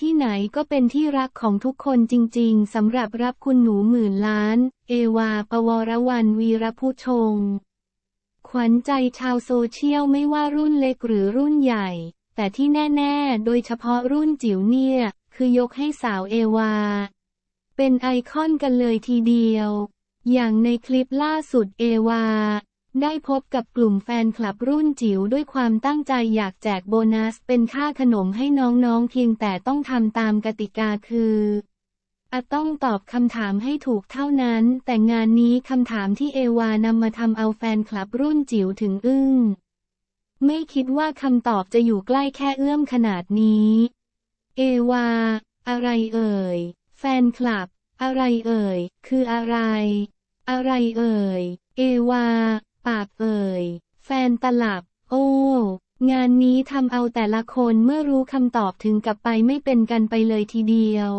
ที่ไหนก็เป็นที่รักของทุกคนจริงๆ สำหรับรับคุณหนูหมื่นล้าน เอวา ปวรวันวีรผู้ชง ขวัญใจชาวโซเชียลไม่ว่ารุ่นเล็กหรือรุ่นใหญ่ แต่ที่แน่ๆ โดยเฉพาะรุ่นจิ๋วเนี่ย คือยกให้สาวเอวา เป็นไอคอนกันเลยทีเดียว อย่างในคลิปล่าสุดเอวา ได้พบกับกลุ่มแฟนคลับรุ่นจิ๋วด้วยความตั้งใจอยากแจกโบนัสเป็นค่าขนมให้น้องๆเพียงแต่ต้องทำตามกติกาคืออะต้องตอบคำถามให้ถูกเท่านั้น แต่งานนี้คำถามที่เอวานำมาทำเอาแฟนคลับรุ่นจิ๋วถึงอึ้ง ไม่คิดว่าคำตอบจะอยู่ใกล้แค่เอื้อมขนาดนี้ เอวา อะไรเอ่ย แฟนคลับ อะไรเอ่ย คืออะไร อะไรเอ่ย เอวา ปากเอ่ย แฟนตลับ โอ้ งานนี้ทำเอาแต่ละคนเมื่อรู้คำตอบถึงกับไปไม่เป็นกันไปเลยทีเดียว